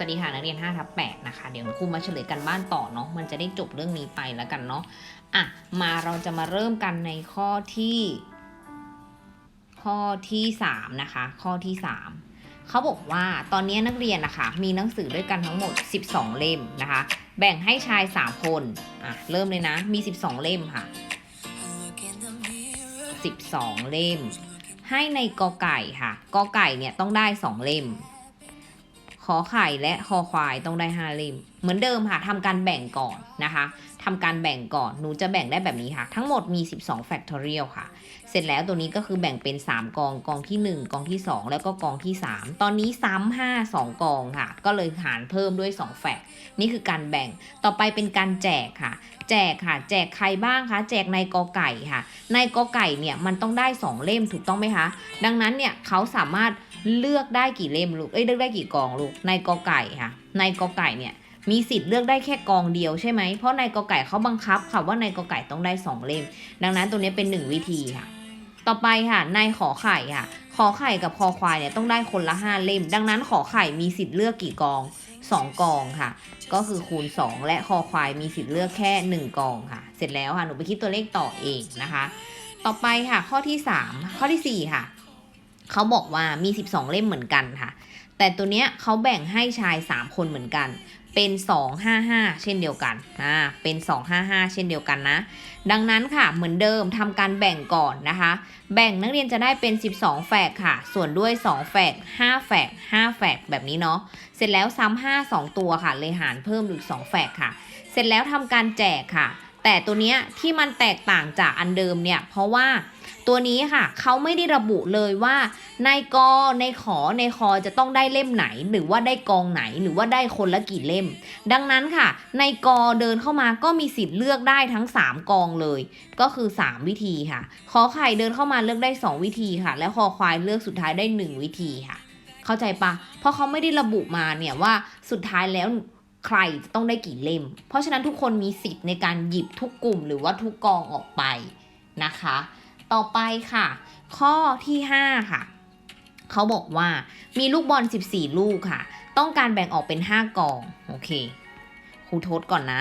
วัสดีค่ะนักเรียน5ทับ8นะคะ เดี๋ยวครูมาเฉลยกันบ้านต่อเนาะ มันจะได้จบเรื่องนี้ไปแล้วกันเนาะ อะ มาเราจะมาเริ่มกันในข้อที่ ข้อที่ 3 นะคะ ข้อที่ 3 เขาบอกว่าตอนนี้นักเรียนนะคะ มีหนังสือด้วยกันทั้งหมด 12 เล่มนะคะ แบ่งให้ชาย 3 คน อะ เริ่มเลยนะ มี 12 เล่มค่ะ 12 เล่ม ให้ในกอไก่ค่ะ กอไก่เนี่ยต้องได้ 2 เล่ม ขอไข่และคอควายต้องได้5เล่มเหมือนเดิมค่ะทำการแบ่งก่อนนะคะ ทำการแบ่งก่อน หนูจะแบ่งได้แบบนี้ค่ะ ทั้งหมดมี 12 factorial ค่ะ เสร็จแล้วตัวนี้ก็คือแบ่งเป็น 3 กอง กองที่ 1 กองที่ 2 แล้วก็กองที่ 3 ตอนนี้ซ้ำ5 2 กองค่ะ ก็เลยหารเพิ่มด้วย 2 แฟกนี่คือการแบ่ง ต่อไปเป็นการแจกค่ะ แจกค่ะ แจกใครบ้างคะ แจกในกอไก่ค่ะ ในกอไก่เนี่ยมันต้องได้ 2 เล่มถูกต้องไหมคะ ดังนั้นเนี่ยเขาสามารถเลือกได้กี่เล่มลูก เอ้ยเลือกได้กี่กองลูก ในกอไก่ค่ะ ในกอไก่เนี่ย มีสิทธิ์เลือกได้แค่กองเดียวใช่ไหม เพราะในกอไก่เขาบังคับค่ะว่าในกอไก่ต้องได้ 2 เล่ม ดังนั้นตัวนี้เป็น 1 วิธีค่ะ ต่อไปค่ะในขอไข่ค่ะ ขอไข่กับคอควายเนี่ยต้องได้คนละ 5 เล่ม ดังนั้นขอไข่มีสิทธิ์เลือกกี่กอง 2 กองค่ะ ก็คือคูณ 2 และคอควายมีสิทธิ์เลือกแค่ 1 กองค่ะ เสร็จแล้วค่ะหนูไปคิดตัวเลขต่อเองนะคะ ต่อไปค่ะข้อที่ 3 ข้อทีสี่4 ค่ะเขาบอกว่ามี 12 เล่มเหมือนกันค่ะ แต่ตัวเนี้ยเขาแบ่งให้ชาย 3 คนเหมือนกัน เป็น 255 เช่นเดียวกัน อ่า เป็น 255 เช่นเดียวกันนะ ดังนั้นค่ะ เหมือนเดิมทำการแบ่งก่อนนะคะ แบ่งนักเรียนจะได้เป็น 12 แฝกค่ะ ส่วนด้วย 2 แฝก 5 แฝก 5 แฝกแบบนี้เนาะ เสร็จแล้วซ้ำ5 2 ตัวค่ะ เลยหารเพิ่มอีก 2 แฝกค่ะ เสร็จแล้วทำการแจกค่ะ แต่ตัวเนี้ยที่มันแตกต่างจากอันเดิมเนี่ย เพราะว่า ตัวนี้ค่ะเขาไม่ได้ระบุเลยว่าในกอในขอในคอจะต้องได้เล่มไหน หรือว่าได้กองไหนหรือว่าได้คนละกี่เล่ม ดังนั้นค่ะ ในกอเดินเข้ามาก็มีสิทธิ์เลือกได้ทั้ง 3 กองเลย ก็คือ 3 วิธีค่ะขอไข่เดินเข้ามาเลือกได้ 2 วิธีค่ะ แล้วคอควายเลือกสุดท้ายได้ 1 วิธีค่ะ เข้าใจปะเพราะเขาไม่ได้ระบุมาเนี่ยว่าสุดท้ายแล้วใครจะต้องได้กี่เล่ม เพราะฉะนั้นทุกคนมีสิทธิ์ในการหยิบทุกกลุ่มหรือว่าทุกกองออกไปนะคะ ต่อไปค่ะ ข้อที่ 5 ค่ะ เขาบอกว่ามีลูกบอล 14 ลูกค่ะ ต้องการแบ่งออกเป็น 5 กอง โอเคครูทดก่อนนะ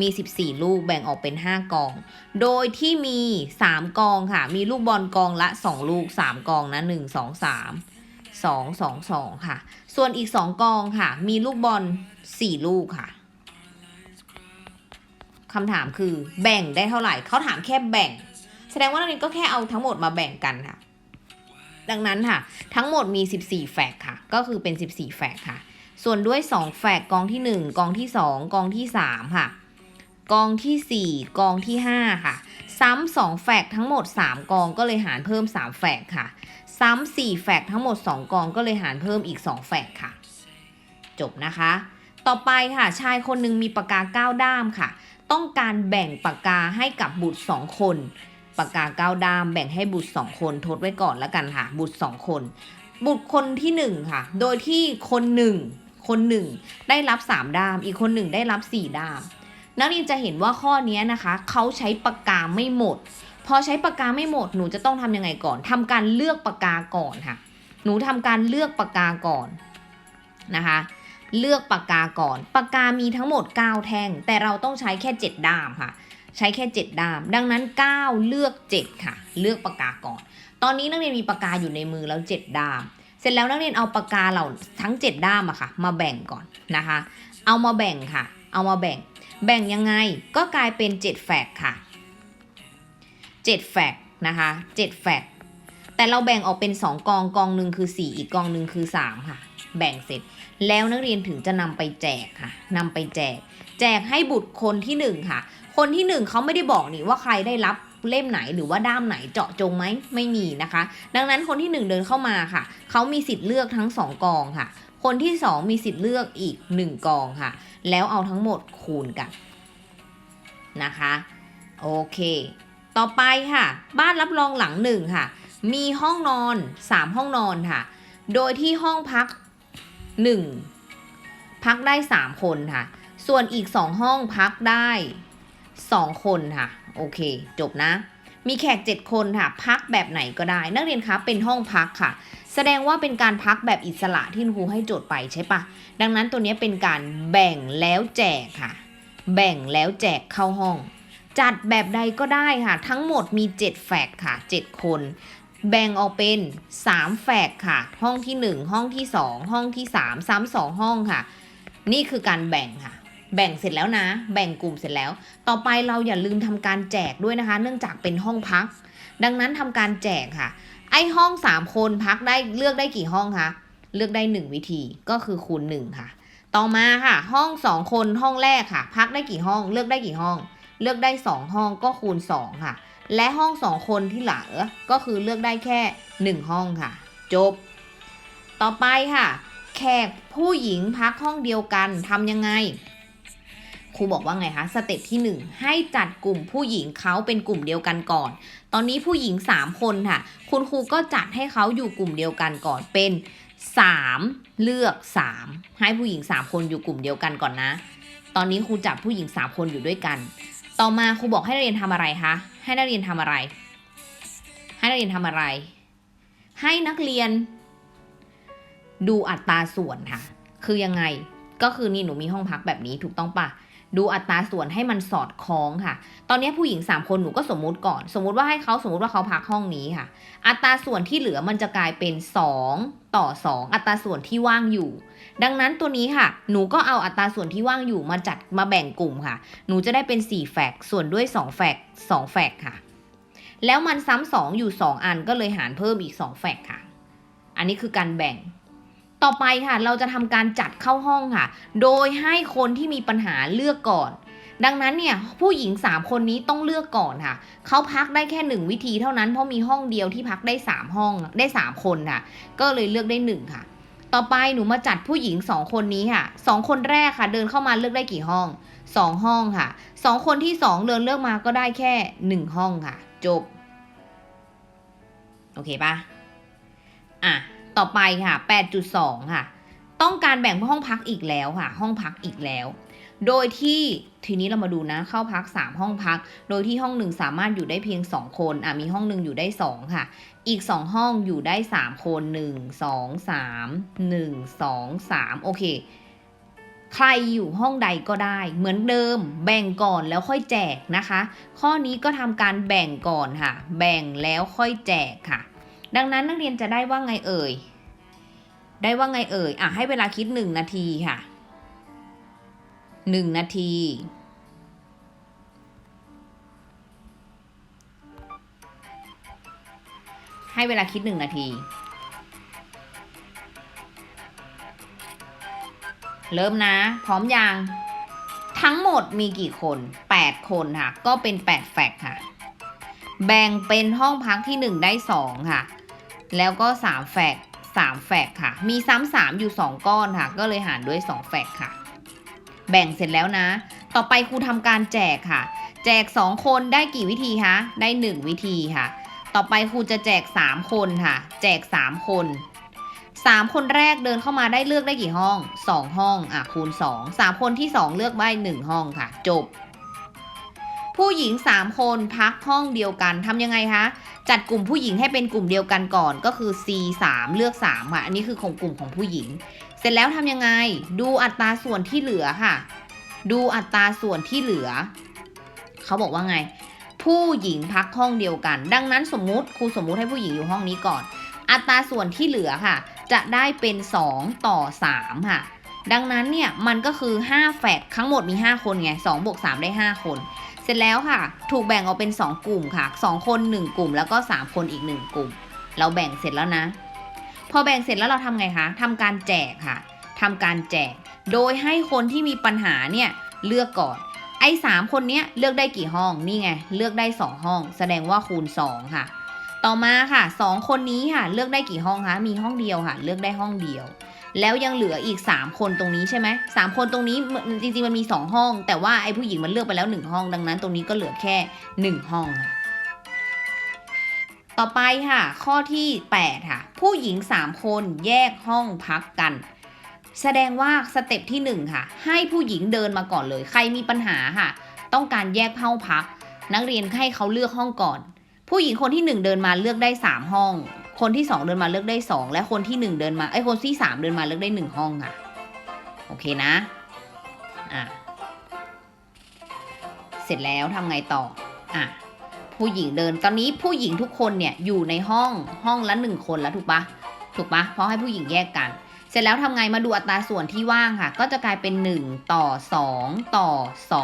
มี 14 ลูกแบ่งออกเป็น 5 กอง โดยที่มี 3 กองค่ะ มีลูกบอลกองละ 2 ลูก 3 กองนะ 1 2 3 2 2 2 ค่ะ ส่วนอีก 2 กองค่ะ มีลูกบอล 4 ลูกค่ะคำถามคือแบ่งได้เท่าไหร่ เขาถามแค่แบ่ง แสดงว่านักเรียนก็แค่เอาทั้งหมดมาแบ่งกันค่ะ ดังนั้นค่ะ ทั้งหมดมี 14 แฟกค่ะ ก็คือเป็น 14 แฟกค่ะ ส่วนด้วย 2 แฟกกองที่ 1 กองที่ 2 กองที่ 3 ค่ะ กองที่ 4 กองที่ 5 ค่ะ ซ้ำ2แฟกทั้งหมด 3 กองก็เลยหารเพิ่ม 3 แฟกค่ะ ซ้ำ4แฟกทั้งหมด 2 กองก็เลยหารเพิ่มอีก 2 แฟกค่ะ จบนะคะ ต่อไปค่ะ ชายคนหนึ่งมีปากกา 9 ด้ามค่ะ ต้องการแบ่งปากกาให้กับบุตร 2 คน ปากกาเก้าด้ามแบ่งให้บุตรสองคนทดไว้ก่อนแล้วกันค่ะ บุตรสองคน บุตรคนที่หนึ่งค่ะ โดยที่คนหนึ่งคนหนึ่งได้รับสามด้าม อีกคนหนึ่งได้รับสี่ด้าม นักเรียนจะเห็นว่าข้อนี้นะคะเขาใช้ปากกาไม่หมด พอใช้ปากกาไม่หมดหนูจะต้องทำยังไงก่อนทำการเลือกปากกาก่อนค่ะ หนูทำการเลือกปากกาก่อนนะคะเลือกปากกาก่อน ปากกามีทั้งหมด 9 แท่ง แต่เราต้องใช้แค่ 7 ด้ามค่ะ ใช้แค่ 7ด้าม ดังนั้น 9 เลือก 7 ค่ะ เลือกปากกาก่อน ตอนนี้นักเรียนมีปากกาอยู่ในมือแล้ว 7ด้าม เสร็จแล้วนักเรียนเอาปากกาเหล่าทั้ง 7 ด้ามอะค่ะ มาแบ่งก่อนนะคะ เอามาแบ่งค่ะ เอามาแบ่ง แบ่งยังไงก็กลายเป็น 7 แฟกค่ะ 7 แฟกนะคะ7แฟกแต่เราแบ่งออกเป็น 2 กองกองหนึ่งคือ 4 อีกกองหนึ่งคือ 3 ค่ะ แบ่งเสร็จแล้วนักเรียนถึงจะนำไปแจกค่ะนำไปแจก แจกให้บุตรคนที่ 1 ค่ะ คนที่หนึ่งเขาไม่ได้บอกนี่ว่าใครได้รับเล่มไหนหรือว่าด้ามไหนเจาะจงไหมไม่มีนะคะ ดังนั้นคนที่หนึ่งเดินเข้ามาค่ะเขามีสิทธิ์เลือกทั้งสองกองค่ะ คนที่สองมีสิทธิ์เลือกอีกหนึ่งกองค่ะ แล้วเอาทั้งหมดคูณกันนะคะโอเค ต่อไปค่ะ บ้านรับรองหลังหนึ่งค่ะ มีห้องนอนสามห้องนอนค่ะ โดยที่ห้องพักหนึ่งพักได้สามคนค่ะ ส่วนอีกสองห้องพักได้ 2 คนค่ะ โอเค จบนะ มีแขก 7 คนค่ะ พักแบบไหนก็ได้ นักเรียนคะเป็นห้องพักค่ะ แสดงว่าเป็นการพักแบบอิสระที่ครูให้โจทย์ไปใช่ปะดังนั้นตัวนี้เป็นการแบ่งแล้วแจกค่ะ แบ่งแล้วแจกเข้าห้อง จัดแบบใดก็ได้ค่ะ ทั้งหมดมี 7แฟกค่ะ 7 คนแบ่งออกเป็น 3แฟกค่ะ ห้องที่ 1 ห้องที่ 2 ห้องที่ 3 ซ้ำสองห้องค่ะ นี่คือการแบ่งค่ะ แบ่งเสร็จแล้วนะ แบ่งกลุ่มเสร็จแล้ว ต่อไปเราอย่าลืมทำการแจกด้วยนะคะ เนื่องจากเป็นห้องพัก ดังนั้นทำการแจกค่ะ ไอห้อง 3 คนพักได้เลือกได้กี่ห้องคะเลือกได้ 1 วิธีก็คือคูณ1ค่ะ ต่อมาค่ะ ห้อง 2 คนห้องแรกค่ะ พักได้กี่ห้อง เลือกได้กี่ห้อง เลือกได้ 2 ห้องก็คูณ 2 ค่ะ และห้อง 2 คนที่เหลือก็คือเลือกได้แค่ 1 ห้องค่ะ จบ ต่อไปค่ะ แขกผู้หญิงพักห้องเดียวกันทำยังไง รูบอกว่าไงคะสเต็ปที่ 1 ให้จัดกลุ่มผู้หญิงเขาเป็นกลุ่มเดียวกันก่อน ตอนนี้ผู้หญิง 3 คนค่ะ คุณครูก็จัดให้เขาอยู่กลุ่มเดียวกันก่อนเป็น 3 เลือก 3 ให้ผู้หญิง 3 คนอยู่กลุ่มเดียวกันก่อนนะ ตอนนี้ครูจับผู้หญิง 3 คนอยู่ด้วยกัน ต่อมาครูบอกให้นักเรียนทำอะไรคะให้นักเรียนทำอะไร ให้นักเรียนทำอะไร ให้นักเรียน ดูอัตราส่วนค่ะ คือยังไงก็คือนี่หนูมีห้องพักแบบนี้ถูกต้องปะ ดูอัตราส่วนให้มันสอดคล้องค่ะ ตอนนี้ผู้หญิง 3 คนหนูก็สมมุติก่อน สมมุติว่าให้เขาสมมุติว่าเขาพักห้องนี้ค่ะ อัตราส่วนที่เหลือมันจะกลายเป็น 2 ต่อ 2 อัตราส่วนที่ว่างอยู่ ดังนั้นตัวนี้ค่ะ หนูก็เอาอัตราส่วนที่ว่างอยู่มาจัดมาแบ่งกลุ่มค่ะ หนูจะได้เป็น 4 แฟกส่วนด้วย 2 แฟก2แฟกค่ะ แล้วมันซ้ำสองอยู่ 2 อันก็เลยหารเพิ่มอีก 2 แฟกค่ะ อันนี้คือการแบ่ง ต่อไปค่ะ เราจะทำการจัดเข้าห้องค่ะ โดยให้คนที่มีปัญหาเลือกก่อน ดังนั้นเนี่ยผู้หญิง 3 คนนี้ต้องเลือกก่อนค่ะ เขาพักได้แค่ 1 วิธีเท่านั้นเพราะมีห้องเดียวที่พักได้ 3 ห้องได้ 3 คนค่ะ ก็เลยเลือกได้ 1 ค่ะ ต่อไปหนูมาจัดผู้หญิง 2 คนนี้ค่ะ 2 คนแรกค่ะ เดินเข้ามาเลือกได้กี่ห้อง 2 ห้องค่ะ 2 คนที่ 2 เดินเลือกมาก็ได้แค่ 1 ห้องค่ะ จบ โอเคปะอะ ต่อไปค่ะ 8.2 ค่ะ ต้องการแบ่งห้องพักอีกแล้วค่ะ ห้องพักอีกแล้ว โดยที่ทีนี้เรามาดูนะ เข้าพัก 3 ห้องพัก โดยที่ห้องหนึ่งสามารถอยู่ได้เพียง 2 คน อะ มีห้องหนึ่งอยู่ได้ 2 ค่ะ อีก 2 ห้องอยู่ได้ 3 คน 1 2 3 1 2 3 โอเค ใครอยู่ห้องใดก็ได้ เหมือนเดิม แบ่งก่อนแล้วค่อยแจกนะคะ ข้อนี้ก็ทำการแบ่งก่อนค่ะ แบ่งแล้วค่อยแจกค่ะ ดังนั้นนักเรียนจะได้ว่าไงเอ่ย ได้ว่าไงเอ่ย อะให้เวลาคิดหนึ่งนาทีค่ะหนึ่งนาทีให้เวลาคิดหนึ่งนาที เริ่มนะ พร้อมยัง ทั้งหมดมีกี่คน 8 คนค่ะ ก็เป็น 8 แฟกค่ะ แบ่งเป็นห้องพักที่ 1 ได้ 2 ค่ะ แล้วก็ 3 แฟก3แฟกค่ะ มีซ้ำ3อยู่ 2 ก้อนค่ะ ก็เลยหารด้วย 2 แฟกค่ะ แบ่งเสร็จแล้วนะ ต่อไปครูทำการแจกค่ะ แจก 2 คนได้กี่วิธีคะได้ 1 วิธีค่ะ ต่อไปครูจะแจก 3 คนค่ะ แจก 3 คน 3 คนแรกเดินเข้ามาได้เลือกได้กี่ห้อง 2 ห้องอะคูณ 2 3 คนที่ 2 เลือกได้1ห้องค่ะ จบ ผู้หญิง 3 คนพักห้องเดียวกันทำยังไงคะ จัดกลุ่มผู้หญิงให้เป็นกลุ่มเดียวกันก่อนก็คือ C 3เลือก3ค่ะอันนี้คือของกลุ่มของผู้หญิง เสร็จแล้วทำยังไง ดูอัตราส่วนที่เหลือค่ะ ดูอัตราส่วนที่เหลือ เขาบอกว่าไง ผู้หญิงพักห้องเดียวกัน ดังนั้นสมมุติครูสมมุติให้ผู้หญิงอยู่ห้องนี้ก่อน อัตราส่วนที่เหลือค่ะ จะได้เป็น 2 ต่อ 3 ค่ะ ดังนั้นเนี่ยมันก็คือ5แฟกทั้งหมดมี 5 คนไง2บวก3ได้ 5 คน ร็จแล้วค่ะ ถูกแบ่งออกเป็น 2 กลุ่มค่ะ 2 คน 1 กลุ่ม แล้วก็ 3 คนอีก 1 กลุ่ม เราแบ่งเสร็จแล้วนะ พอแบ่งเสร็จแล้วเราทำไงคะทำการแจกค่ะทำการแจก โดยให้คนที่มีปัญหาเนี่ยเลือกก่อน ไอ้สามคนเนี้ยเลือกได้กี่ห้อง นี่ไง เลือกได้ 2 ห้อง แสดงว่าคูณ 2 ค่ะ ต่อมาค่ะ 2 คนนี้ค่ะ เลือกได้กี่ห้องคะ มีห้องเดียวค่ะ เลือกได้ห้องเดียว แล้วยังเหลืออีก 3 คนตรงนี้ใช่ไหมสามคนตรงนี้จริงๆมันมี 2 ห้อง แต่ว่าไอ้ผู้หญิงมันเลือกไปแล้ว 1 ห้องดังนั้น ตรงนี้ก็เหลือแค่ 1 ห้อง ต่อไปค่ะ ข้อที่ 8 ค่ะ ผู้หญิง 3 คนแยกห้องพักกัน แสดงว่าสเต็ปที่ 1 ค่ะ ให้ผู้หญิงเดินมาก่อนเลย ใครมีปัญหาค่ะ ต้องการแยกห้องพัก นักเรียนให้เขาเลือกห้องก่อน ผู้หญิงคนที่ 1 เดินมาเลือกได้ 3 ห้อง คนที่สองเดินมาเลือกได้สองและคนที่หนึ่งเดินมาไอ้คนที่สามเดินมาเลือกได้หนึ่งห้องค่ะ โอเคนะ อะ เสร็จแล้วทำไงต่อ อะ ผู้หญิงเดินตอนนี้ผู้หญิงทุกคนเนี่ยอยู่ในห้องห้องละหนึ่งคนแล้วถูกปะถูกปะเพราะให้ผู้หญิงแยกกัน เสร็จแล้วทำไงมาดูอัตราส่วนที่ว่างค่ะ ก็จะกลายเป็น 1 ต่อ 2 ต่อ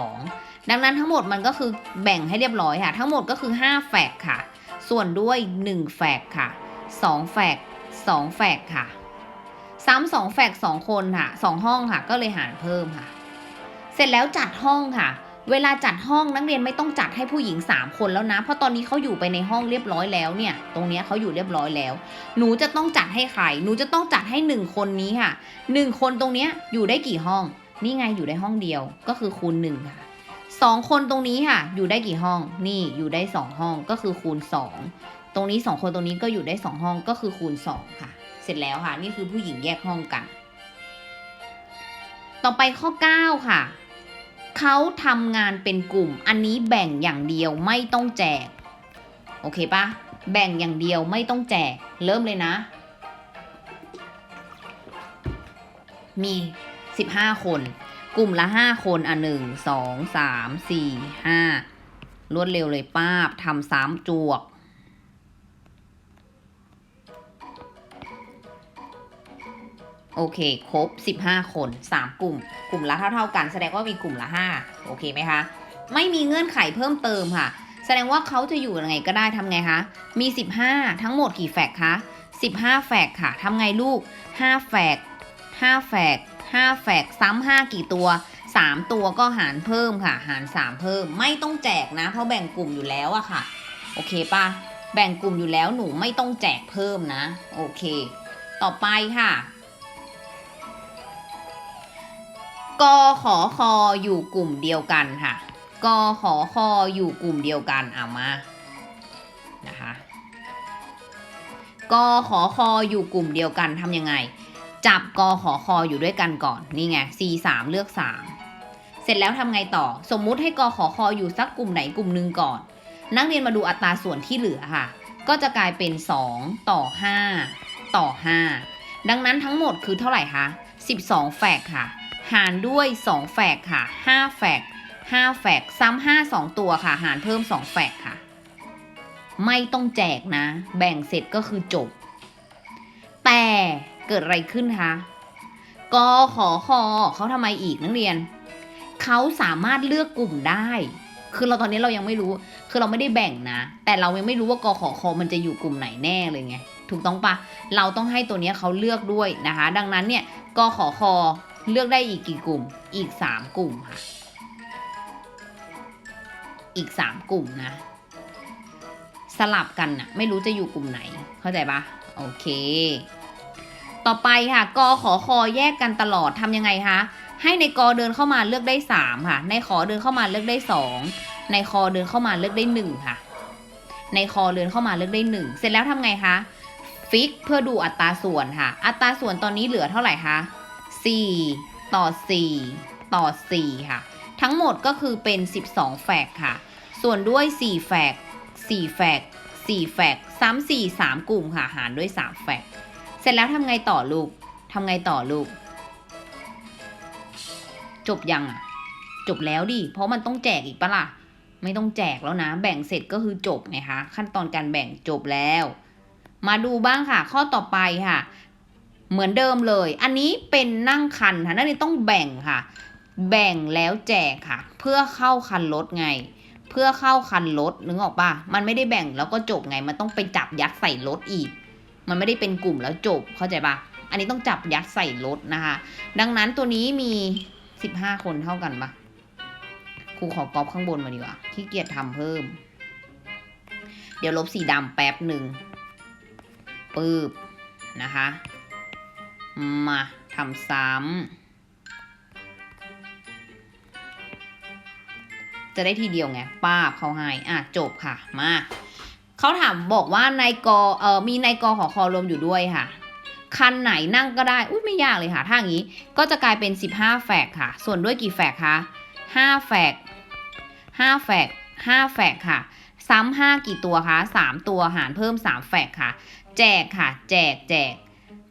2 ดังนั้นทั้งหมดมันก็คือแบ่งให้เรียบร้อยค่ะ ทั้งหมดก็คือ 5 แฟกค่ะ ส่วนด้วย 1 แฟกค่ะ 2 แฟก2แฟกค่ะ ซ้ำสองแฟกสองคนค่ะสองห้องค่ะ ก็เลยหารเพิ่มค่ะ เสร็จแล้วจัดห้องค่ะ เวลาจัดห้องนักเรียนไม่ต้องจัดให้ผู้หญิง 3 คนแล้วนะ เพราะตอนนี้เขาอยู่ไปในห้องเรียบร้อยแล้วเนี่ย ตรงนี้เขาอยู่เรียบร้อยแล้ว หนูจะต้องจัดให้ใคร หนูจะต้องจัดให้หนึ่งคนนี้ค่ะหนึ่งคนตรงนี้อยู่ได้กี่ห้อง นี่ไงอยู่ได้ห้องเดียว ก็คือคูณหนึ่งค่ะสองคนตรงนี้ค่ะ อยู่ได้กี่ห้อง นี่อยู่ได้สองห้องก็คือคูณสอง ตรงนี้สองคนตรงนี้ก็อยู่ได้สองห้องก็คือคูณสองค่ะ เสร็จแล้วค่ะ นี่คือผู้หญิงแยกห้องกัน ต่อไปข้อ 9 ค่ะ เขาทำงานเป็นกลุ่ม อันนี้แบ่งอย่างเดียวไม่ต้องแจก โอเคปะแบ่งอย่างเดียวไม่ต้องแจก เริ่มเลยนะ มี 15 คน กลุ่มละ 5 คนอะหนึ่งสองสามสี่ห้ารวดเร็วเลยป้าบทำซ้ำจวก โอเค ครบ 15 คน 3 กลุ่ม กลุ่มละเท่าๆกัน แสดงว่ามีกลุ่มละ 5 โอเคไหมคะ ไม่มีเงื่อนไขเพิ่มเติมค่ะ แสดงว่าเขาจะอยู่ยังไงก็ได้ทำไงคะ มี 15 ทั้งหมดกี่แฟกคะ15 แฟกค่ะทำไงลูก 5 แฟก5แฟก5แฟกซ้ำ5กี่ตัว 3 ตัวก็หารเพิ่มค่ะ หาร 3 เพิ่ม ไม่ต้องแจกนะ เพราะแบ่งกลุ่มอยู่แล้วอะค่ะ โอเคปะแบ่งกลุ่มอยู่แล้วหนูไม่ต้องแจกเพิ่มนะ โอเค ต่อไปค่ะ กขอคออยู่กลุ่มเดียวกันค่ะกขอคออยู่กลุ่มเดียวกันเอามานะคะกขอคออยู่กลุ่มเดียวกันทำยังไง จับกขอคออยู่ด้วยกันก่อนนี่ไง C 3เลือก 3 เสร็จแล้วทำไงต่อ สมมุติให้กขอคออยู่สักกลุ่มไหนกลุ่มหนึ่งก่อน นักเรียนมาดูอัตราส่วนที่เหลือค่ะ ก็จะกลายเป็น 2 ต่อ 5 ต่อ 5 ดังนั้นทั้งหมดคือเท่าไหร่คะ12 แฟกค่ะ หารด้วย 2แฟกค่ะ 5แฟก5แฟกซ้ำ5 2 ตัวค่ะ หารเพิ่ม 2แฟกค่ะ ไม่ต้องแจกนะ แบ่งเสร็จก็คือจบ แต่เกิดอะไรขึ้นคะกขอคอเขาทำไมอีกนักเรียน เขาสามารถเลือกกลุ่มได้ คือเราตอนนี้เรายังไม่รู้ คือเราไม่ได้แบ่งนะ แต่เรายังไม่รู้ว่ากขอคอมันจะอยู่กลุ่มไหนแน่เลยไง ถูกต้องปะเราต้องให้ตัวนี้เขาเลือกด้วยนะคะ ดังนั้นเนี่ยกขอคอ เลือกได้อีกกี่กลุ่ม อีก3กลุ่มค่ะ อีก3กลุ่มนะ สลับกันน่ะไม่รู้จะอยู่กลุ่มไหน เข้าใจปะโอเค ต่อไปค่ะ กอขอคอแยกกันตลอดทำยังไงคะ ให้ในกอเดินเข้ามาเลือกได้3ค่ะ ในขอเดินเข้ามาเลือกได้2ในคอเดินเข้ามาเลือกได้1ค่ะ ในคอเดินเข้ามาเลือกได้1เสร็จแล้วทำไงคะ ฟิกเพื่อดูอัตราส่วนค่ะ อัตราส่วนตอนนี้เหลือเท่าไหร่คะ 4 ต่อ 4 ต่อ 4 ค่ะ ทั้งหมดก็คือเป็น 12 แฟกค่ะ ส่วนด้วย 4 แฟก 4 แฟก 4 แฟก ซ้ำ4 3 กลุ่มค่ะ หารด้วย 3 แฟก เสร็จแล้วทำไงต่อลูกทำไงต่อลูก จบยังอะ จบแล้วดิ เพราะมันต้องแจกอีกปะล่ะ ไม่ต้องแจกแล้วนะ แบ่งเสร็จก็คือจบไงคะ ขั้นตอนการแบ่งจบแล้ว มาดูบ้างค่ะ ข้อต่อไปค่ะ เหมือนเดิมเลย อันนี้เป็นนั่งคันค่ะนั่นนี่ต้องแบ่งค่ะ แบ่งแล้วแจกค่ะ เพื่อเข้าคันรถไง เพื่อเข้าคันรถนึกออกปะมันไม่ได้แบ่งแล้วก็จบไง มันต้องไปจับยัดใส่รถอีก มันไม่ได้เป็นกลุ่มแล้วจบเข้าใจปะอันนี้ต้องจับยัดใส่รถนะคะ ดังนั้นตัวนี้มีสิบห้าคนเท่ากันปะครูขอกรอบข้างบนมาดีกว่าขี้เกียจทำเพิ่ม เดี๋ยวลบสีดำแป๊บหนึ่งปืบนะคะ มาทำซ้ำจะได้ทีเดียวไงป้าบเขาให้อะจบค่ะ มาเขาถามบอกว่าในกอเออมีในกอขอคอรวมอยู่ด้วยค่ะ คันไหนนั่งก็ได้ อุ้ยไม่ยากเลยค่ะ ถ้าอย่างนี้ก็จะกลายเป็น 15แฟกค่ะ ส่วนด้วยกี่แฟกคะ5แฟก5แฟก5แฟกค่ะ ซ้ำห้ากี่ตัวคะสามตัวหารเพิ่มสามแฟกค่ะ แจกค่ะ แจกแจก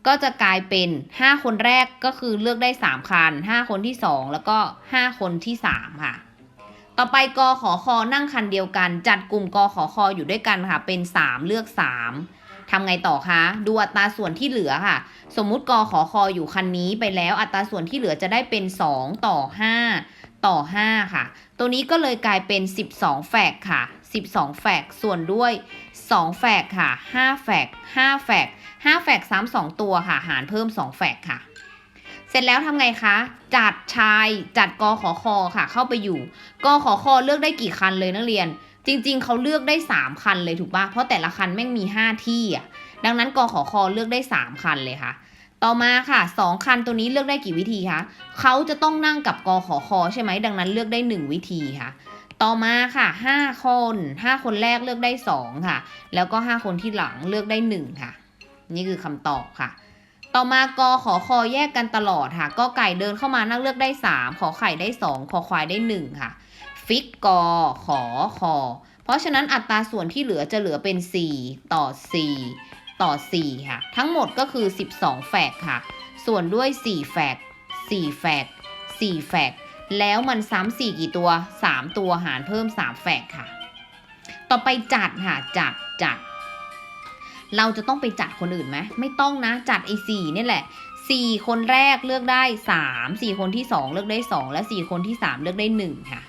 ก็จะกลายเป็น 5 คนแรกก็คือเลือกได้ 3 คัน 5 คนที่ 2 แล้วก็ 5 คนที่ 3 ค่ะ ต่อไปกขอคอนั่งคันเดียวกัน จัดกลุ่มกขอคออยู่ด้วยกันค่ะ เป็น 3 เลือก 3 ทำไงต่อคะ ดูอัตราส่วนที่เหลือค่ะ สมมุติกขอคออยู่คันนี้ไปแล้วอัตราส่วนที่เหลือจะได้เป็น 2 ต่อ 5 ต่อ 5 ค่ะ ตัวนี้ก็เลยกลายเป็น 12 แฟกค่ะ 12 แฟกส่วนด้วย 2 แฟกค่ะ 5 แฟก5แฟก 5 แฟกซ้ำ2ตัวค่ะ หารเพิ่ม 2 แฟกค่ะ เสร็จแล้วทำไงคะ จัดชายจัดกขอคอค่ะ เข้าไปอยู่กขอคอเลือกได้กี่คันเลยนักเรียน จริง ๆ เขาเลือกได้ 3 คันเลยถูกปะเพราะแต่ละคันแม่งมี 5 ที่อะดังนั้นกขอคอเลือกได้ 3 คันเลยค่ะต่อมาค่ะ 2 คันตัวนี้เลือกได้กี่วิธีคะเขาจะต้องนั่งกับกขอคอใช่ไหมดังนั้นเลือกได้ 1 วิธีค่ะ ต่อมาค่ะ 5 คน 5 คนแรกเลือกได้ 2 ค่ะ แล้วก็ 5 คนที่หลังเลือกได้ 1 ค่ะ นี่คือคำตอบค่ะ ต่อมากอขอคอแยกกันตลอดค่ะ ก็ไก่เดินเข้ามานั่งเลือกได้ 3 ขอไข่ได้ 2 ขอควายได้ 1 ค่ะ ฟิกกอขอคอเพราะฉะนั้นอัตราส่วนที่เหลือจะเหลือเป็น 4 ต่อ 4 ต่อ 4 ค่ะ ทั้งหมดก็คือ 12 แฟกค่ะ ส่วนด้วย 4 แฟก4 แฟก4 แฟกแล้วมันซ้ำ4กี่ตัว 3 ตัวหารเพิ่ม 3 แฟกค่ะ ต่อไปจัดค่ะ จัดจัด เราจะต้องไปจัดคนอื่นไหมไม่ต้องนะ จัดไอ้สี่นี่แหละสี่คนแรกเลือกได้สามสี่คนที่สองเลือกได้สองและสี่คนที่สามเลือกได้หนึ่งค่ะ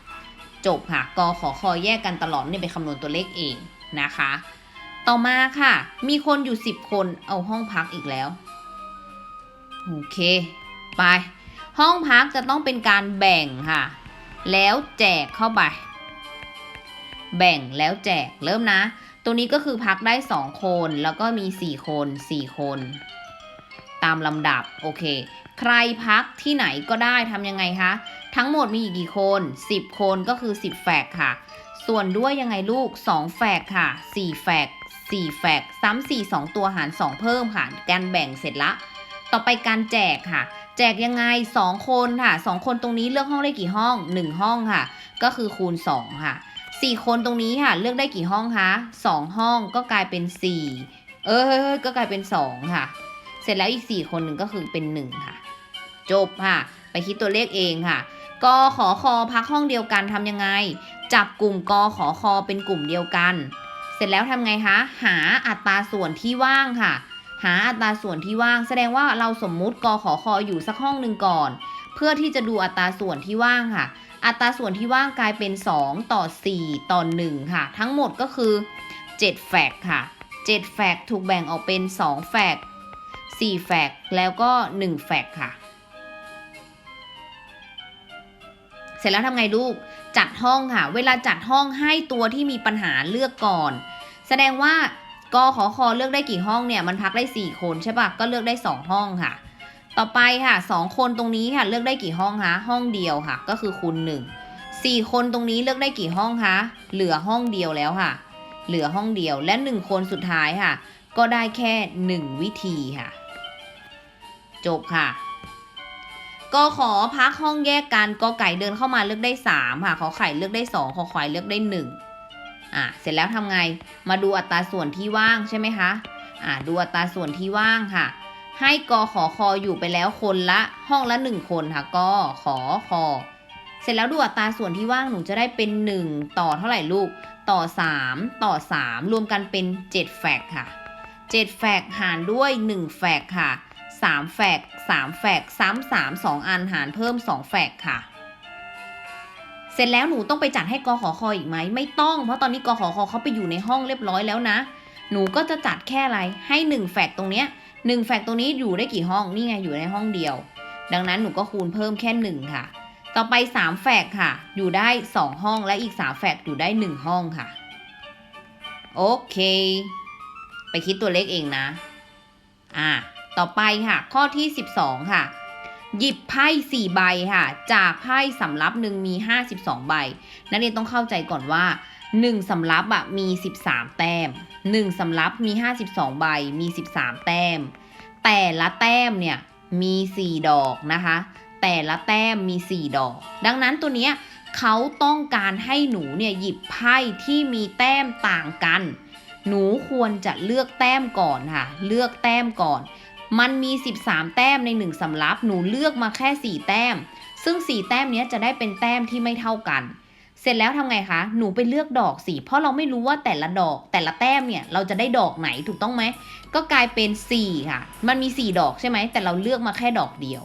จบค่ะกอขอคอแยกกันตลอดนี่ไปคำนวณตัวเลขเองนะคะ ต่อมาค่ะ มีคนอยู่สิบคนเอาห้องพักอีกแล้วโอเคไป ห้องพักจะต้องเป็นการแบ่งค่ะ แล้วแจกเข้าไป แบ่งแล้วแจกเริ่มนะ ตัวนี้ก็คือพักได้ 2 คน แล้วก็มี 4 คน 4 คน ตามลำดับ โอเค ใครพักที่ไหนก็ได้ทำยังไงคะ ทั้งหมดมีอีกกี่คน 10 คนก็คือ 10 แฟกค่ะ ส่วนด้วยยังไงลูก 2 แฟกค่ะ 4 แฟก 4 แฟก ซ้ำ4 2 ตัวหาร 2 เพิ่มค่ะการแบ่งเสร็จละ ต่อไปการแจกค่ะแจกยังไง 2 คนค่ะ 2 คนตรงนี้เลือกห้องได้กี่ห้อง 1 ห้องค่ะ ก็คือคูณ 2 ค่ะ สี่คนตรงนี้ค่ะ เลือกได้กี่ห้องคะสองห้องก็กลายเป็นสี่เอ้ก็กลายเป็นสองค่ะ เสร็จแล้วอีกสี่คนหนึ่งก็คือเป็นหนึ่งค่ะ จบค่ะ ไปคิดตัวเลขเองค่ะกขอคอพักห้องเดียวกันทำยังไง จับกลุ่มกขอคอเป็นกลุ่มเดียวกัน เสร็จแล้วทำไงคะ หาอัตราส่วนที่ว่างค่ะ หาอัตราส่วนที่ว่าง แสดงว่าเราสมมุติกขอคออยู่สักห้องหนึ่งก่อน เพื่อที่จะดูอัตราส่วนที่ว่างค่ะ อัตราส่วนที่ว่างกลายเป็น 2 ต่อ 4 ต่อ 1 ค่ะ ทั้งหมดก็คือ 7 แฟกค่ะ 7 แฟกถูกแบ่งออกเป็น 2 แฟก4 แฟกแล้วก็ 1 แฟกค่ะ เสร็จแล้วทำไงลูก จัดห้องค่ะ เวลาจัดห้องให้ตัวที่มีปัญหาเลือกก่อน แสดงว่ากขอคอเลือกได้กี่ห้องเนี่ย มันพักได้ 4 คนใช่ปะก็เลือกได้ 2 ห้องค่ะ ต่อไปค่ะสองคนตรงนี้ค่ะเลือกได้กี่ห้องคะห้องเดียวค่ะ ก็คือคูณหนึ่งสี่คนตรงนี้เลือกได้กี่ห้องคะเหลือห้องเดียวแล้วค่ะ เหลือห้องเดียวและหนึ่งคนสุดท้ายค่ะ ก็ได้แค่หนึ่งวิธีค่ะ จบค่ะก็ขอพักห้องแยกกันกอไก่เดินเข้ามาเลือกได้สามค่ะขอไข่เลือกได้สองขอควายเลือกได้หนึ่งอะเสร็จแล้วทำไงมาดูอัตราส่วนที่ว่างใช่ไหมคะอะดูอัตราส่วนที่ว่างค่ะ ให้กอขอคออยู่ไปแล้วคนละห้องละหนึ่งคนค่ะกอขอคอเสร็จแล้วดูอัตราส่วนที่ว่างหนูจะได้เป็น 1 ต่อเท่าไหร่ลูก ต่อ 3 ต่อ 3 รวมกันเป็น 7 แฟกค่ะ 7 แฟกหารด้วย 1 แฟกค่ะ 3 แฟก3แฟกซ้ำ3 2 อันหารเพิ่ม 2 แฟกค่ะ เสร็จแล้วหนูต้องไปจัดให้กอขอคออีกไหมไม่ต้องเพราะตอนนี้กอขอคอเขาไปอยู่ในห้องเรียบร้อยแล้วนะ หนูก็จะจัดแค่อะไรให้ 1 แฟกตรงเนี้ย หนึ่งแฟกตัวนี้อยู่ได้กี่ห้องนี่ไงอยู่ในห้องเดียว ดังนั้นหนูก็คูณเพิ่มแค่หนึ่งค่ะ ต่อไปสามแฟกค่ะ อยู่ได้สองห้องและอีกสามแฟกอยู่ได้หนึ่งห้องค่ะ โอเค ไปคิดตัวเลขเองนะ อ่าต่อไปค่ะ ข้อที่ 12 ค่ะ หยิบไพ่4ใบค่ะ จากไพ่สำรับหนึ่งมี 52 ใบ นักเรียนต้องเข้าใจก่อนว่า 1สำรับอะมี 13 แต้ม 1สำรับมี 52 ใบมี 13 แต้ม แต่ละแต้มเนี่ยมี 4 ดอกนะคะ แต่ละแต้มมี 4 ดอก ดังนั้นตัวเนี้ยเขาต้องการให้หนูเนี่ยหยิบไพ่ที่มีแต้มต่างกัน หนูควรจะเลือกแต้มก่อนค่ะ เลือกแต้มก่อน มันมี 13 แต้มใน 1สำรับ หนูเลือกมาแค่ 4 แต้ม ซึ่ง 4 แต้มเนี้ยจะได้เป็นแต้มที่ไม่เท่ากัน สร็จแล้วทำไงคะ หนูไปเลือกดอกสิ เพราะเราไม่รู้ว่าแต่ละดอกแต่ละแต้มเนี่ย เราจะได้ดอกไหนถูกต้องไหม ก็กลายเป็น 4 ค่ะ มันมี 4 ดอกใช่ไหม แต่เราเลือกมาแค่ดอกเดียว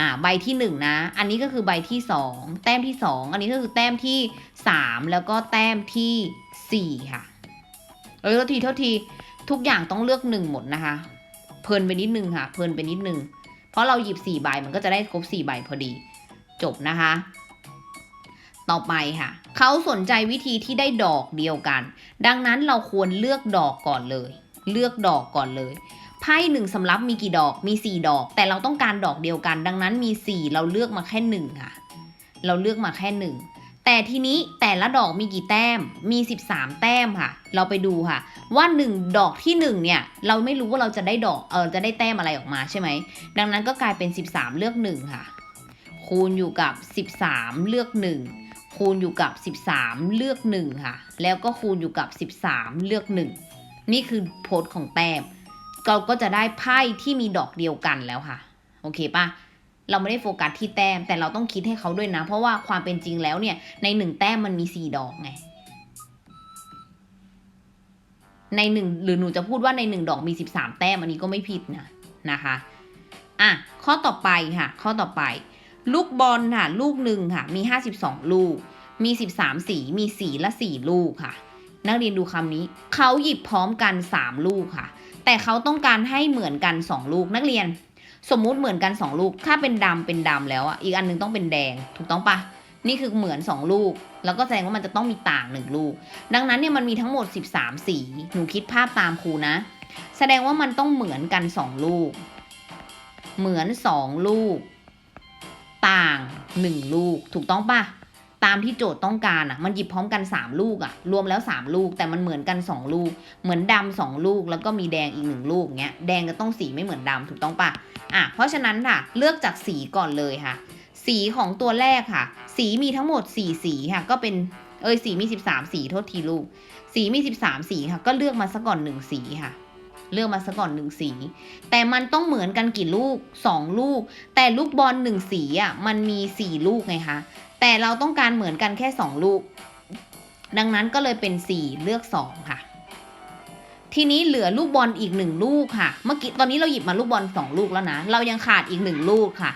อ่า ใบที่ 1 นะ อันนี้ก็คือใบที่ 2 แต้มที่ 2 อันนี้ก็คือแต้มที่ 3 แล้วก็แต้มที่ 4 ค่ะ เออโทษทีโทษที ทุกอย่างต้องเลือก 1 หมดนะคะ เพลินไปนิดนึงค่ะ เพลินไปนิดนึง เพราะเราหยิบ4ใบมันก็จะได้ครบ4ใบพอดี จบนะคะ ต่อไปค่ะ เขาสนใจวิธีที่ได้ดอกเดียวกัน ดังนั้นเราควรเลือกดอกก่อนเลย เลือกดอกก่อนเลยไพ่หนึ่งสำรับมีกี่ดอกมี 4 ดอก แต่เราต้องการดอกเดียวกัน ดังนั้นมี 4 เราเลือกมาแค่หนึ่งค่ะ เราเลือกมาแค่หนึ่งแต่ทีนี้แต่ละดอกมีกี่แต้มมี 13 แต้มค่ะ เราไปดูค่ะ ว่า 1 ดอกที่ 1 เนี่ย เราไม่รู้ว่าเราจะได้ดอกเออจะได้แต้มอะไรออกมาใช่ไหมดังนั้นก็กลายเป็น 13 เลือก 1 ค่ะ คูณอยู่กับ 13 เลือก 1 คูณอยู่กับ 13 เลือก 1 ค่ะ แล้วก็คูณอยู่กับ 13 เลือก 1 นี่คือโพสต์ของแต้มเราก็จะได้ไพ่ที่มีดอกเดียวกันแล้วค่ะ โอเคปะเราไม่ได้โฟกัสที่แต้ม แต่เราต้องคิดให้เขาด้วยนะ เพราะว่าความเป็นจริงแล้วเนี่ย ในหนึ่งแต้มมันมีสี่ดอกไง ในหนึ่งหรือหนูจะพูดว่าในหนึ่งดอกมีสิบสามแต้มอันนี้ก็ไม่ผิดนะนะคะ อะ ข้อต่อไปค่ะ ข้อต่อไป ลูกบอลค่ะ ลูกหนึ่งค่ะ มีห้าสิบสองลูก มีสิบสามสี มีสีละสี่ลูกค่ะ นักเรียนดูคำนี้ เขาหยิบพร้อมกันสามลูกค่ะ แต่เขาต้องการให้เหมือนกัน 2 ลูก นักเรียน สมมุติเหมือนกัน 2 ลูก ถ้าเป็นดำเป็นดำแล้วอะ อีกอันหนึงต้องเป็นแดง ถูกต้องปะนี่คือเหมือน 2 ลูก แล้วก็แสดงว่ามันจะต้องมีต่าง 1 ลูก ดังนั้นเนี่ยมันมีทั้งหมด 13 สี หนูคิดภาพตามครูนะ แสดงว่ามันต้องเหมือนกัน 2 ลูก เหมือน 2 ลูก ต่าง 1 ลูก ถูกต้องปะตามที่โจทย์ต้องการอะ มันหยิบพร้อมกัน 3 ลูกอะ รวมแล้ว 3 ลูก แต่มันเหมือนกัน 2 ลูก เหมือนดำสองลูก แล้วก็มีแดงอีกหนึ่งลูกเงี้ย แดงก็ต้องสีไม่เหมือนดำถูกต้องปะอะ เพราะฉะนั้นค่ะ เลือกจากสีก่อนเลยค่ะ สีของตัวแรกค่ะ สีมีทั้งหมด 4 สีค่ะ ก็เป็น เอยสีมี 13 สีโทษทีลูก สีมี 13 สีค่ะ ก็เลือกมาซะก่อนหนึ่งสีค่ะ เลือกมาซะก่อนหนึ่งสี แต่มันต้องเหมือนกันกี่ลูก 2 ลูก แต่ลูกบอลหนึ่งสีอะมันมี 4 ลูกไงคะแต่เราต้องการเหมือนกันแค่ 2 ลูก ดังนั้นก็เลยเป็น 4 เลือก 2 ค่ะ ทีนี้เหลือลูกบอลอีก 1 ลูกค่ะ เมื่อกี้ตอนนี้เราหยิบมาลูกบอล 2 ลูกแล้วนะ เรายังขาดอีก 1 ลูกค่ะ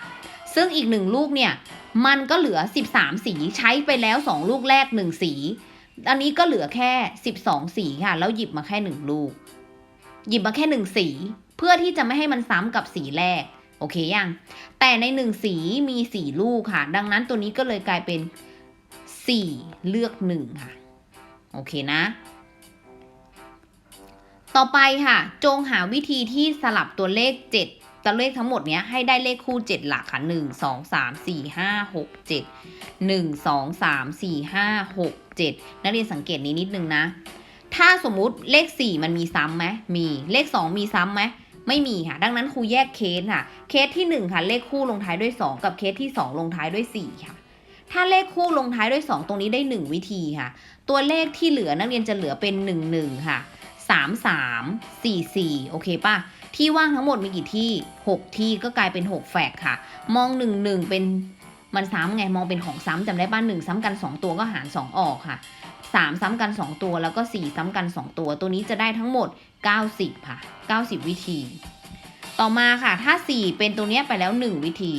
ซึ่งอีก 1 ลูกเนี่ยมันก็เหลือ 13 สีใช้ไปแล้ว 2 ลูกแรก 1 สี อันนี้ก็เหลือแค่ 12 สีค่ะ แล้วหยิบมาแค่ 1 ลูก หยิบมาแค่1สี เพื่อที่จะไม่ให้มันซ้ำกับสีแรก โอเคยัง แต่ใน1สีมี4ลูกค่ะ ดังนั้นตัวนี้ก็เลยกลายเป็น4เลือก1ค่ะ โอเคนะ ต่อไปค่ะ จงหาวิธีที่สลับตัวเลข 7 ตัวเลขทั้งหมดเนี้ยให้ได้เลขคู่ 7 หลักค่ะ 1 2 3 4 5 6 7 1 2 3 4 5 6 7 นักเรียนสังเกตนี้นิดนึงนะ ถ้าสมมุติเลข 4 มันมีซ้ำไหมมีเลข 2 มีซ้ำไหมไม่มีค่ะ ดังนั้นครูแยกเคสค่ะ เคสที่ 1 ค่ะ เลขคู่ลงท้ายด้วย 2 กับเคสที่ 2 ลงท้ายด้วย 4 ค่ะ ถ้าเลขคู่ลงท้ายด้วย 2 ตรงนี้ได้ 1 วิธีค่ะ ตัวเลขที่เหลือนักเรียนจะเหลือเป็น 1 1 ค่ะ 3 3 4 4 โอเคป่ะ ที่ว่างทั้งหมดมีกี่ที่ 6 ที่ก็กลายเป็น 6 แฝกค่ะ มอง 1 1 เป็นมันซ้ำไง มองเป็นของซ้ำจำได้ป่ะ1ซ้ำกัน 2 ตัวก็หาร 2 ออกค่ะ 3 ซ้ำกัน 2 ตัวแล้วก็ 4 ซ้ำกัน 2 ตัว ตัวนี้จะได้ทั้งหมด 90 ค่ะ 90 วิธี ต่อมาค่ะ ถ้า 4 เป็นตัวนี้ไปแล้ว 1 วิธี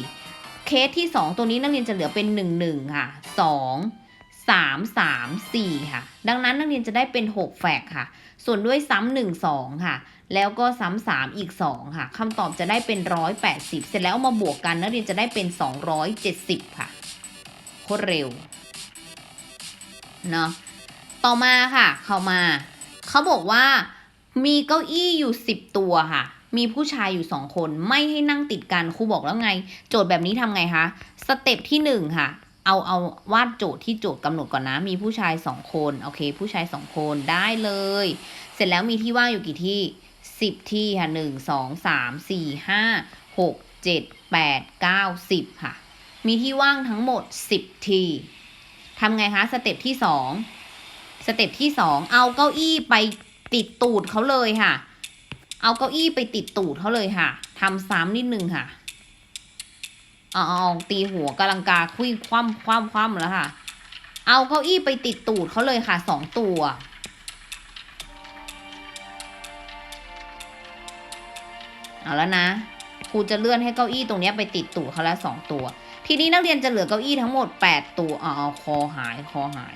เคสที่ 2 ตัวนี้นักเรียนจะเหลือเป็น 1 1 ค่ะ 2 3 3 4 ค่ะ ดังนั้นนักเรียนจะได้เป็น 6 แฝกค่ะ ส่วนด้วยซ้ำ1 2 ค่ะ แล้วก็ซ้ำ3อีก 2 ค่ะคำตอบจะได้เป็น 180 เสร็จแล้วมาบวกกันนักเรียนจะได้เป็น 270 ค่ะโคตรเร็วเนาะ ต่อมาค่ะ เขามา เขาบอกว่ามีเก้าอี้อยู่10ตัวค่ะ มีผู้ชายอยู่2คนไม่ให้นั่งติดกันครูบอกแล้วไง โจทย์แบบนี้ทำไงคะสเต็ปที่1ค่ะ เอาเอาวาดโจทย์ที่โจทย์กำหนดก่อนนะ มีผู้ชาย2คนโอเค ผู้ชาย2คนได้เลย เสร็จแล้วมีที่ว่างอยู่กี่ที่10ที่ค่ะ1 2 3 4 5 6 7 8 9 10ค่ะ มีที่ว่างทั้งหมด10ที่ทำไงคะสเต็ปที่สอง สเต็ปที่สองเอาเก้าอี้ไปติดตูดเขาเลยค่ะ เอาเก้าอี้ไปติดตูดเขาเลยค่ะทำซ้ำนิดนึงค่ะเอาเอาเอตีหัวกำลังกาคุยคว่ำคว่ำคว่ำแล้วค่ะ เอาเก้าอี้ไปติดตูดเขาเลยค่ะสองตัว เอาแล้วนะครูจะเลื่อนให้เก้าอี้ตรงนี้ไปติดตูดเขาแล้วสองตัว ทีนี้นักเรียนจะเหลือเก้าอี้ทั้งหมดแปดตัวอ๋อเอคอหายคอหาย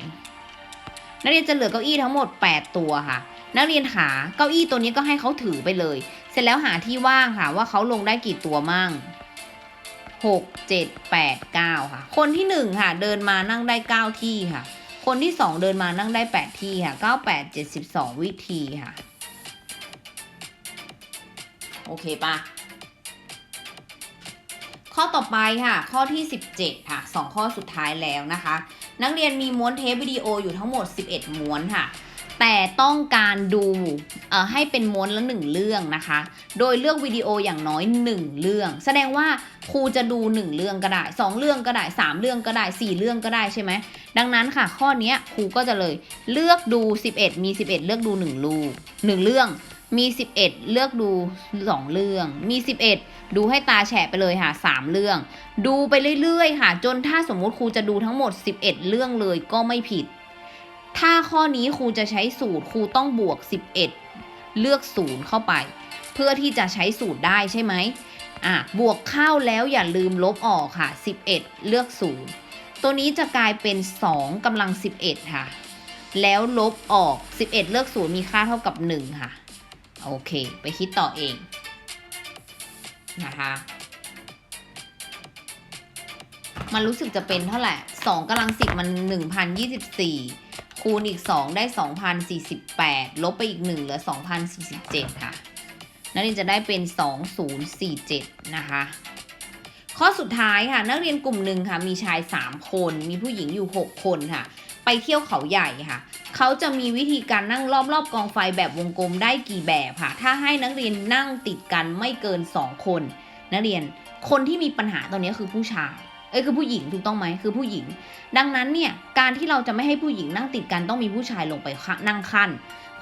นักเรียนจะเหลือเก้าอี้ทั้งหมดแปดตัวค่ะ นักเรียนหาเก้าอี้ตัวนี้ก็ให้เขาถือไปเลย เสร็จแล้วหาที่ว่างค่ะว่าเขาลงได้กี่ตัวมั่งหกเจ็ดแปดเก้าค่ะ คนที่หนึ่งค่ะ เดินมานั่งได้เก้าที่ค่ะ คนที่สองเดินมานั่งได้แปดที่ค่ะเก้าแปดเจ็ดสิบสองวิธีค่ะ โอเคปะข้อต่อไปค่ะ ข้อที่ 17 ค่ะ 2 ข้อสุดท้ายแล้วนะคะ นักเรียนมีม้วนเทปวิดีโออยู่ทั้งหมด 11 ม้วนค่ะ แต่ต้องการดูเอ่อให้เป็นม้วนละหนึ่งเรื่องนะคะ โดยเลือกวิดีโออย่างน้อย 1 เรื่อง แสดงว่าครูจะดู 1 เรื่องก็ได้ 2 เรื่องก็ได้ 3 เรื่องก็ได้ 4 เรื่องก็ได้ใช่ไหม ดังนั้นค่ะ ข้อนี้ครูก็จะเลยเลือกดู 11 มี 11 เลือกดู1ลูก1เรื่อง มี 11 เลือกดู 2 เรื่อง มี 11 ดูให้ตาแฉะไปเลยค่ะ 3 เรื่อง ดูไปเรื่อยๆ ค่ะ จนถ้าสมมุติครูจะดูทั้งหมด 11 เรื่องเลยก็ไม่ผิด ถ้าข้อนี้ครูจะใช้สูตรครูต้องบวก 11 เลือกศูนย์เข้าไป เพื่อที่จะใช้สูตรได้ใช่ไหมอะบวกเข้าแล้วอย่าลืมลบออกค่ะ 11 เลือกศูนย์ตัวนี้จะกลายเป็น 2กำลัง 11 ค่ะ แล้วลบออก 11 เลือกศูนย์มีค่าเท่ากับ 1 ค่ะ โอเค ไปคิดต่อเอง นะคะ มันรู้สึกจะเป็นเท่าไหร่สองกำลังสิบมันหนึ่งพันยี่สิบสี่คูณอีกสองได้สองพันสี่สิบแปดลบไปอีกหนึ่งเหลือสองพันสี่สิบเจ็ดค่ะนักเรียนจะได้เป็นสองศูนย์สี่เจ็ดนะคะ ข้อสุดท้ายค่ะ นักเรียนกลุ่มหนึ่งค่ะ มีชายสามคน มีผู้หญิงอยู่หกคนค่ะ ไปเที่ยวเขาใหญ่ค่ะ เขาจะมีวิธีการนั่งรอบๆกองไฟแบบวงกลมได้กี่แบบค่ะ ถ้าให้นักเรียนนั่งติดกันไม่เกิน 2 คน นักเรียนคนที่มีปัญหาตอนนี้คือผู้ชาย เอ้ยคือผู้หญิงถูกต้องไหมคือผู้หญิง ดังนั้นเนี่ยการที่เราจะไม่ให้ผู้หญิงนั่งติดกันต้องมีผู้ชายลงไปนั่งขั้น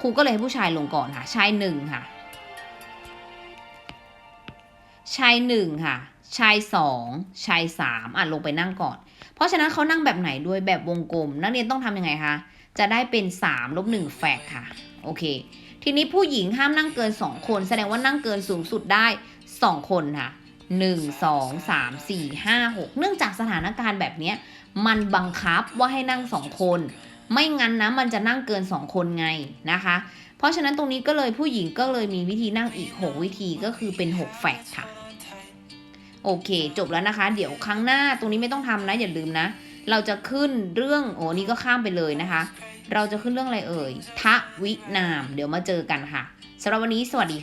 ครูก็เลยให้ผู้ชายลงก่อนค่ะชายหนึ่งค่ะชายหนึ่งค่ะ ชายสองชายสามอะลงไปนั่งก่อน เพราะฉะนั้นเขานั่งแบบไหนด้วยแบบวงกลม นักเรียนต้องทำยังไงคะ จะได้เป็น3ลบ1แฟกค่ะ โอเค ทีนี้ผู้หญิงห้ามนั่งเกิน 2 คน แสดงว่านั่งเกินสูงสุดได้ 2 คนค่ะ1 2 3 4 5 6 เนื่องจากสถานการณ์แบบนี้มันบังคับว่าให้นั่ง 2 คน ไม่งั้นนะมันจะนั่งเกิน 2 คนไงนะคะ เพราะฉะนั้นตรงนี้ก็เลยผู้หญิงก็เลยมีวิธีนั่งอีก 6 วิธีก็คือเป็น 6 แฟกค่ะ โอเค จบแล้วนะคะ เดี๋ยวครั้งหน้าตรงนี้ไม่ต้องทำนะ อย่าลืมนะ เราจะขึ้นเรื่องโอ้นี่ก็ข้ามไปเลยนะคะ เราจะขึ้นเรื่องอะไรเอ่ยทวินาม เดี๋ยวมาเจอกันค่ะสำหรับวันนี้สวัสดี